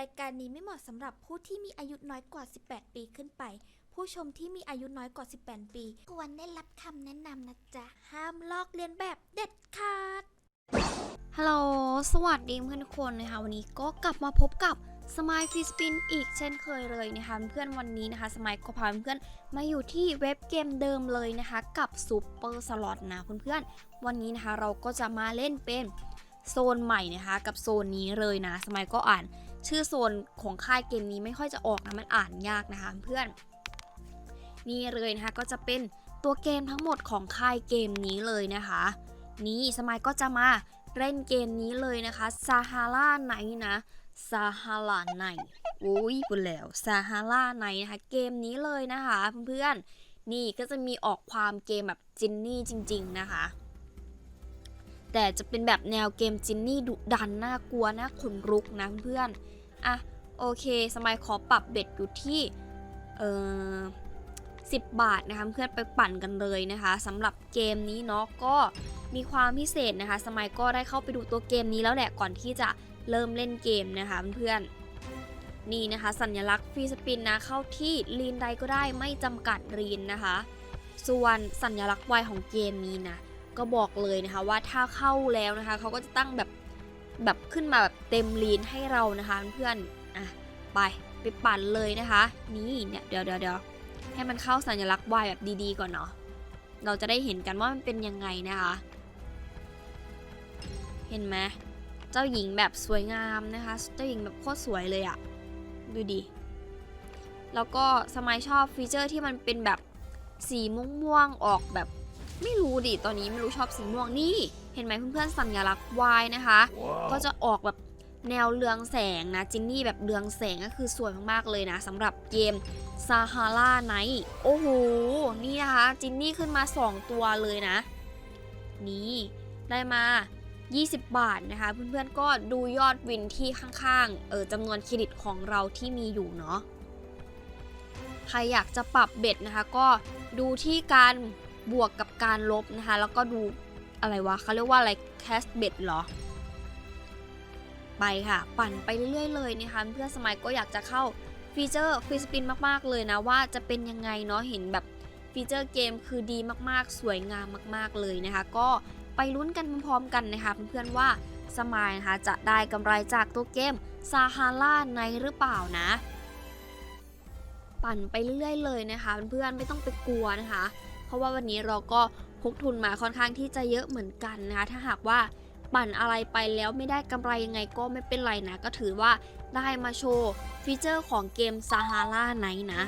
รายการนี้ไม่เหมาะสำหรับผู้ที่มีอายุน้อยกว่า 18 ปีขึ้นไป ผู้ชมที่มีอายุน้อยกว่า 18 ปี ควรได้รับคำแนะนำนะจ๊ะ ห้ามลอกเลียนแบบเด็ดขาด ฮัลโหล สวัสดีเพื่อนทุกคนนะคะ วันนี้ก็กลับมาพบกับสมายฟิสปินอีกเช่นเคยเลยนะคะเพื่อนวันนี้นะคะ สมายก็พาเพื่อนมาอยู่ที่เว็บเกมเดิมเลยนะคะ กับซูเปอร์สล็อตนะเพื่อนๆวันนี้นะคะเราก็จะมาเล่นเป็นโซนใหม่นะคะ กับโซนนี้เลยนะ สมายก็อ่าน ชื่อโซนของค่ายเกมนี้ไม่ค่อยจะออกนะมันอ่านยากนะคะเพื่อน นี่เลยนะคะก็จะเป็นตัวเกมทั้งหมดของค่ายเกมนี้เลยนะคะ นี่สมายก็จะมาเล่นเกมนี้เลยนะคะซาฮาราไนนะซาฮาราไนโอ้ยพูดแล้วซาฮาราไนนะคะเกมนี้เลยนะคะเพื่อนๆนี่ก็จะมีออกความเกมแบบจินนี่จริง ๆนะคะ แต่จะเป็นแบบแนวเกมจินนี่ดุดันน่ากลัวน่าขนลุกนะเพื่อนๆ อะโอเค สมัยขอปรับเบ็ดอยู่ที่เออ10บาทนะคะเพื่อนไปปั่นกันเลยนะคะสำหรับเกมนี้เนาะก็มีความพิเศษนะคะ สมัยก็ได้เข้าไปดูตัวเกมนี้แล้วแหละก่อนที่จะเริ่มเล่นเกมนะคะเพื่อนนี่นะคะ สัญลักษณ์ฟรีสปินนะเข้าที่ลีนใดก็ได้ไม่จำกัดลีนนะคะ ส่วนสัญลักษณ์วายของเกมนี้นะก็บอกเลยนะคะว่าถ้าเข้าแล้วนะคะเขาก็จะตั้งแบบ แบบขึ้นมาแบบเต็มลีนให้เรานะคะเพื่อนๆอะไปไปปั่นเลยนะคะ นี่เนี่ยเดี๋ยวเดี๋ยวเดี๋ยวให้มันเข้าสัญลักษณ์วายแบบดีๆก่อนเนาะเราจะได้เห็นกันว่ามันเป็นยังไงนะคะ เห็นไหมเจ้าหญิงแบบสวยงามนะคะ เจ้าหญิงแบบโคตรสวยเลยอะดูดิแล้วก็สมัยชอบฟีเจอร์ที่มันเป็นแบบสีม่วงๆออกแบบไม่รู้ดิตอนนี้ไม่รู้ชอบสีม่วงนี่เห็นไหมเพื่อนๆสัญลักษณ์วายนะคะ ก็จะออกแบบแนวเรืองแสงนะจินนี่แบบเรืองแสงก็คือสวยมากๆเลยนะสำหรับเกมซาฮาราไนท์โอ้โห นี่นะคะ จินนี่ขึ้นมา 2 ตัวเลยนะ นี่ได้มา 20 บาทนะคะ เพื่อนๆก็ดูยอดวินที่ข้างๆเออจำนวนเครดิตของเราที่มีอยู่เนาะใครอยากจะปรับเบ็ดนะคะ ก็ดูที่การบวกกับการลบนะคะ แล้วก็ดู อะไรวะเขาเรียกว่าอะไรแคสเบ็ดเหรอ ไปค่ะ ปั่นไปเรื่อยๆเลยนะคะเพื่อนสมัยก็อยากจะเข้าฟีเจอร์ฟรีสปินมากๆเลยนะว่าจะเป็นยังไงเนาะเห็นแบบฟีเจอร์เกมคือดีมากๆ สวยงามมากๆเลยนะคะ ก็ไปลุ้นกันพร้อมๆกันนะคะเพื่อนๆว่าสมายนะคะจะได้กำไรจากตัวเกมซาฮาร่าในหรือเปล่านะ ปั่นไปเรื่อยๆเลยนะคะเพื่อนๆไม่ต้องไปกลัวนะคะ เพราะว่าวันนี้เราก็ พกทุนมาค่อนข้างที่จะเยอะเหมือนกันนะคะ ถ้าหากว่าปั่นอะไรไปแล้วไม่ได้กำไรยังไงก็ไม่เป็นไรนะ ก็ถือว่าได้มาโชว์ฟีเจอร์ของเกมซาฮาราไนนะ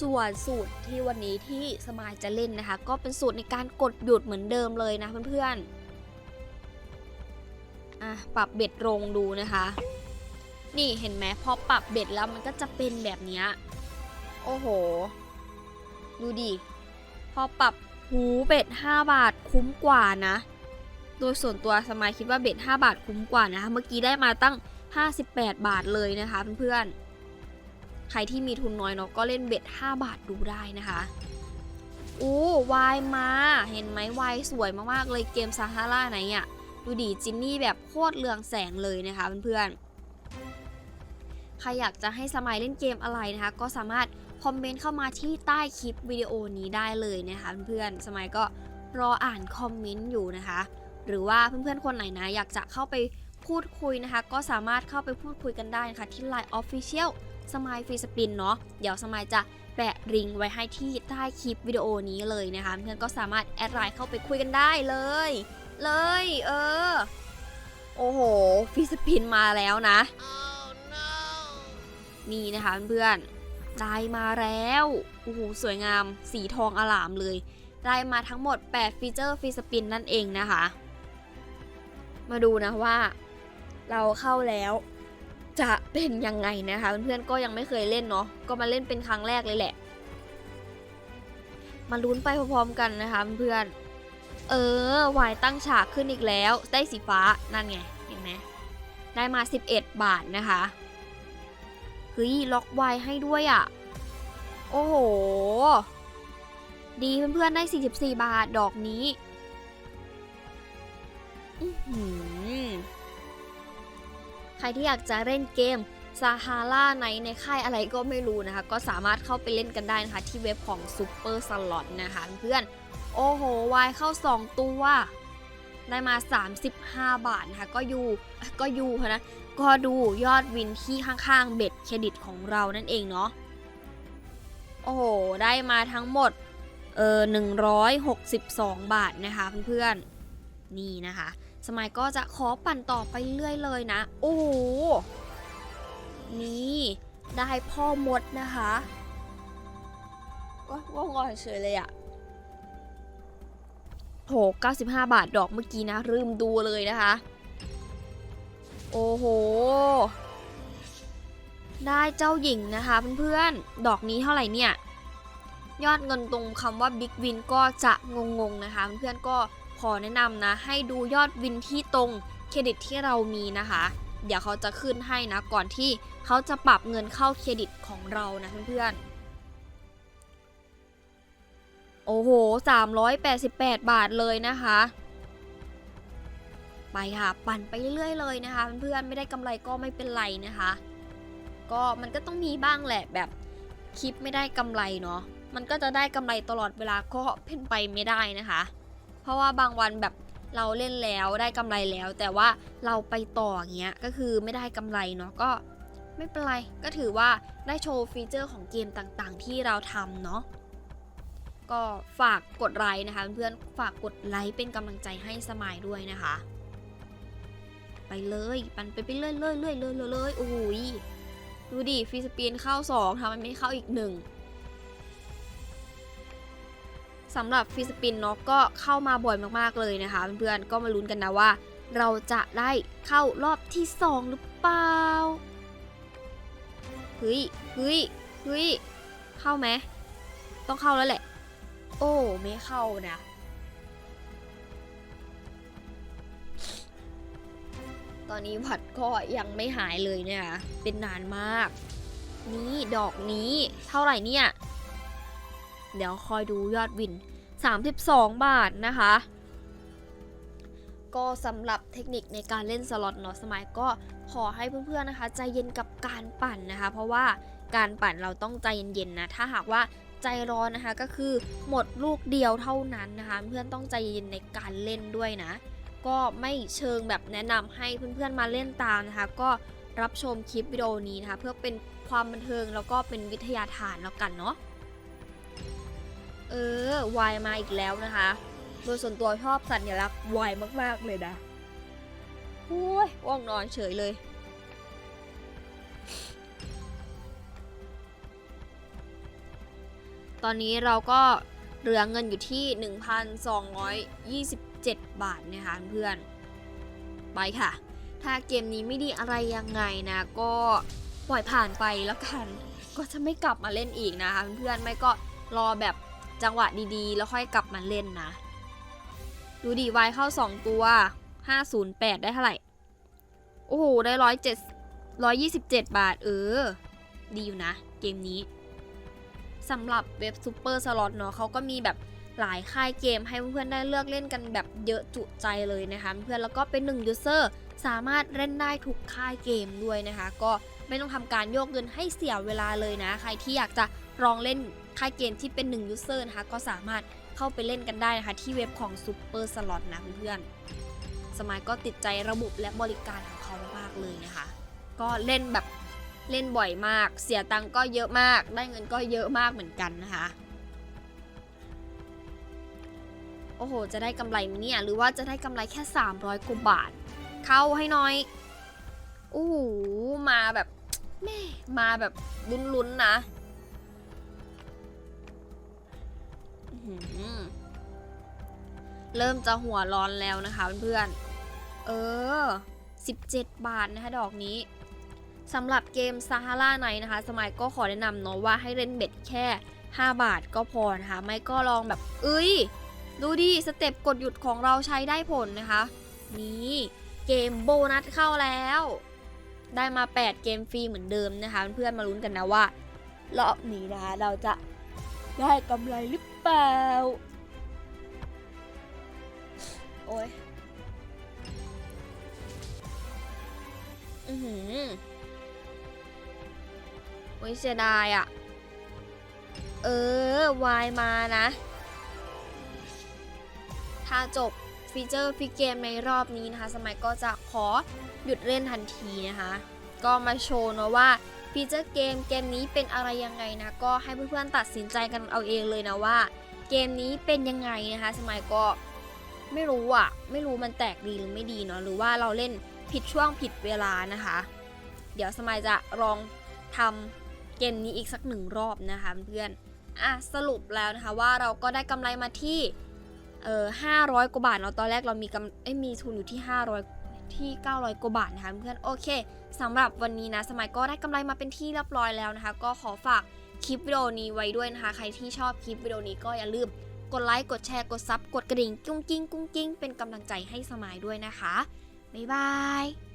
ส่วนสูตรที่วันนี้ที่สมายจะเล่นนะคะ ก็เป็นสูตรในการกดหยุดเหมือนเดิมเลยนะเพื่อนๆอะปรับเบ็ดลงดูนะคะ นี่เห็นไหมพอปรับเบ็ดแล้วมันก็จะเป็นแบบนี้โอ้โห ดูดิ พอปรับหูเบ็ด 5 บาทคุ้มกว่านะ โดยส่วนตัวสมายคิดว่าเบ็ด 5 บาทคุ้มกว่านะ เมื่อกี้ได้มาตั้ง 58 บาทเลยนะคะเพื่อนๆ ใครที่มีทุนน้อยเนาะก็เล่นเบ็ด 5 บาทดูได้นะคะอู้วายมา เห็นไหมวายสวยมากๆเลยเกมซาฮาราไหนอะ่ะดูดิจินนี่แบบโคตรเรืองแสงเลยนะคะเพื่อนๆ ใครอยากจะให้สมัยเล่นเกมอะไรนะคะ ก็สามารถ อมเมนต์เข้ามาที่ใต้คลิปวิดีโอนี้ได้เลยนะคะเพื่อนๆสมัยก็รออ่านคอมเมนต์อยู่นะคะ หรือว่าเพื่อนๆคนไหนนะอยากจะเข้าไปพูดคุยนะคะ ก็สามารถเข้าไปพูดคุยกันได้นะคะที่ Line Official สมายฟรีสปินเนาะเดี๋ยวสมายจะแปะลิงก์ไว้ให้ที่ใต้คลิปวิดีโอนี้เลยนะคะ เพื่อนก็สามารถแอดไลน์เข้าไปคุยกันได้เลย เลย เออ โอ้โหฟรีสปินมาแล้วนะนี่นะคะเพื่อนๆ ได้มาแล้วโอ้โหสวยงาม สีทองอลามเลย ได้มาทั้งหมด 8 ฟีเจอร์ฟรีสปินนั่นเองนะคะ มาดูนะว่า เราเข้าแล้วจะเป็นยังไงนะคะเพื่อนๆก็ยังไม่เคยเล่นเนาะก็มาเล่นเป็นครั้งแรกเลยแหละ มาลุ้นไปพร้อมๆกันนะคะเพื่อนๆเออวายตั้งฉากขึ้นอีกแล้ว ได้สีฟ้านั่นไงเห็นไหมได้มา 11 บาทนะคะ เฮ้ยล็อกไวให้ด้วยอะ่ะ โอ้โห ดีเพื่อนๆได้ 44 บาทดอกนี้อื้อหือใครที่อยากจะเล่นเกมซาฮาร่าในในค่ายอะไรก็ไม่รู้นะคะ ก็สามารถเข้าไปเล่นกันได้นะคะ ที่เว็บของ Super Slot นะคะเพื่อน โอ้โห วายเข้า 2 ตัว ได้มา 35 บาทนะคะก็อยู่ก็อยู่นะก็ดูยอดวินที่ข้างๆ เบ็ดเครดิตของเรานั่นเองเนาะโอ้โห ได้มาทั้งหมดเออ162 บาทนะคะเพื่อนๆ นี่นะคะ สมัยก็จะขอปั่นต่อไปเรื่อยเลยนะ โอ้โห นี่ได้พ่อมดนะคะว้าว่างเฉยเลยอะ โห95 บาทดอกเมื่อกี้นะลืมดูเลยนะคะ โอ้โห ได้เจ้าหญิงนะคะเพื่อนๆ ดอกนี้เท่าไหร่เนี่ย ยอดเงินตรงคำว่า Big Win ก็จะงงๆนะคะ เพื่อนๆก็ขอแนะนำนะ ให้ดูยอดวินที่ตรงเครดิตที่เรามีนะคะ เดี๋ยวเขาจะขึ้นให้นะ ก่อนที่เขาจะปรับเงินเข้าเครดิตของเรานะเพื่อนๆ โอ้โห 388 บาทเลยนะคะ ไปค่ะ ปั่นไปเรื่อยๆเลยนะคะ เพื่อนๆไม่ได้กำไรก็ไม่เป็นไรนะคะ ก็มันก็ต้องมีบ้างแหละแบบคลิปไม่ได้กำไรเนาะ มันก็จะได้กำไรตลอดเวลาก็เป็นไปไม่ได้นะคะ เพราะว่าบางวันแบบเราเล่นแล้วได้กำไรแล้ว แต่ว่าเราไปต่ออย่างเงี้ยก็คือไม่ได้กำไรเนาะก็ไม่เป็นไรก็ถือว่าได้โชว์ฟีเจอร์ของเกมต่างๆ ที่เราทำเนาะ ก็ฝากกดไลค์นะคะ เพื่อนๆฝากกดไลค์เป็นกำลังใจให้สมายด้วยนะคะ ไปเลยปันไปไปเรื่อยๆเรื่อยเรื่อยๆเลยโอ้ยดูดิฟรีสปีนเข้า2ทำไมไม่เข้าอีกหนึ่งสำหรับฟิสปินเนาะก็เข้ามาบ่อยมากๆเลยนะคะเพื่อนๆก็มาลุ้นกันนะว่า เราจะได้เข้ารอบที่ 2 หรือเปล่าเฮ้ยเฮ้ยเฮ้ยเข้าไหมต้องเข้าแล้วแหละ โอ้ไม่เข้านะตอนนี้หวัดก็ยังไม่หายเลยเนี่ย เป็นนานมาก นี่ดอกนี้เท่าไหร่เนี่ย เดี๋ยวคอยดูยอดวิน 32 บาทนะคะ ก็สำหรับเทคนิคในการเล่นสล็อตเนาะสมัยก็ขอให้เพื่อนๆนะคะ ใจเย็นกับการปั่นนะคะ เพราะว่าการปั่นเราต้องใจเย็นๆนะ ถ้าหากว่า ใจร้อนนะคะ ก็คือหมดลูกเดียวเท่านั้นนะคะ เพื่อนต้องใจเย็นในการเล่นด้วยนะ ก็ไม่เชิงแบบแนะนำให้เพื่อนๆมาเล่นตามนะคะ ก็รับชมคลิปวิดีโอนี้นะคะ เพื่อเป็นความบันเทิงแล้วก็เป็นวิทยาทานแล้วกันเนาะเออวายมาอีกแล้วนะคะ โดยส่วนตัวชอบสัญลักษณ์วายมากๆเลยนะโอ้ยว่องนอนเฉยเลย ตอนนี้เราก็เหลือเงินอยู่ที่ 1,227 บาทนะคะเพื่อนไปค่ะ ถ้าเกมนี้ไม่ดีอะไรยังไงนะก็ปล่อยผ่านไปแล้วกัน ก็จะไม่กลับมาเล่นอีกนะคะเพื่อนไม่ก็รอแบบจังหวะดีๆ แล้วค่อยกลับมาเล่นนะ ดูดีวายเข้า 2 ตัว 508 ได้เท่าไหร่ โอ้โห ได้ร้อยเจ็ดร้อยยี่สิบเจ็ดบาท เออ ดีอยู่นะ เกมนี้ สำหรับเว็บซูเปอร์สล็อตเนาะเขาก็มีแบบหลายค่ายเกมให้เพื่อนๆได้เลือกเล่นกันแบบเยอะจุใจเลยนะคะเพื่อนแล้วก็เป็น1ยูเซอร์สามารถเล่นได้ทุกค่ายเกมด้วยนะคะ ก็ไม่ต้องทำการโยกเงินให้เสียเวลาเลยนะ ใครที่อยากจะลองเล่นค่ายเกมที่เป็น1ยูเซอร์นะคะก็สามารถเข้าไปเล่นกันได้นะคะ ที่เว็บของ Super Slot นะเพื่อนๆสมัยก็ติดใจระบบและบริการของเขามากเลยนะคะ ก็เล่นแบบ เล่นบ่อยมาก เสียตังก็เยอะมาก ได้เงินก็เยอะมากเหมือนกันนะคะ โอ้โห จะได้กำไรไหมเนี่ย หรือว่าจะได้กำไรแค่ 300กว่าบาท เข้าให้น้อย โอ้โห มาแบบแม่มาแบบลุ้นๆนะเริ่มจะหัวร้อนแล้วนะคะเพื่อนๆ เออ 17 บาทนะคะดอกนี้ สำหรับเกมซาฮาราไนนะคะ สมัยก็ขอแนะนำเนาะว่าให้เล่นเบ็ดแค่ 5 บาทก็พอนะคะ ไม่ก็ลองแบบ เอ้ย ดูดิ สเต็ปกดหยุดของเราใช้ได้ผลนะคะ นี่เกมโบนัสเข้าแล้ว ได้มา 8 เกมฟรีเหมือนเดิมนะคะ เพื่อนมาลุ้นกันนะว่ารอบนี้นะคะเราจะได้กำไรหรือเปล่า โอ้ย อือหือ อ้ยเสียดายอะ่ะ เออ วายมานะ ถ้าจบฟีเจอร์ฟิกเกมในรอบนี้นะคะ สมัยก็จะขอหยุดเล่นทันทีนะคะ ก็มาโชว์นะว่าฟีเจอร์เกมเกมนี้เป็นอะไรยังไงนะ ก็ให้เพื่อนๆตัดสินใจกันเอาเองเลยนะว่า เกมนี้เป็นยังไงนะคะ สมัยก็ไม่รู้อะไม่รู้มันแตกดีหรือไม่ดีเนาะหรือว่าเราเล่นผิดช่วงผิดเวลานะคะ เดี๋ยวสมัยจะลองทำ เกมนี้อีกสักหนึ่งรอบนะคะเพื่อนอะสรุปแล้วนะคะว่าเราก็ได้กำไรมาที่เออห้าร้อยกว่าบาทเนาะตอนแรกเรามีกำเอ้มีทุนอยู่ที่500ที่ 900 กว่าบาทนะคะเพื่อนโอเคสำหรับวันนี้นะ สมัยก็ได้กำไรมาเป็นที่เรียบร้อยแล้วนะคะ ก็ขอฝากคลิปวิดีโอนี้ไว้ด้วยนะคะ ใครที่ชอบคลิปวิดีโอนี้ก็อย่าลืมกดไลค์ กดแชร์ กดซับ กดกระดิ่ง กุ้งกิ้งกุ้งกิ้งเป็นกำลังใจให้สมัยด้วยนะคะ บ๊ายบาย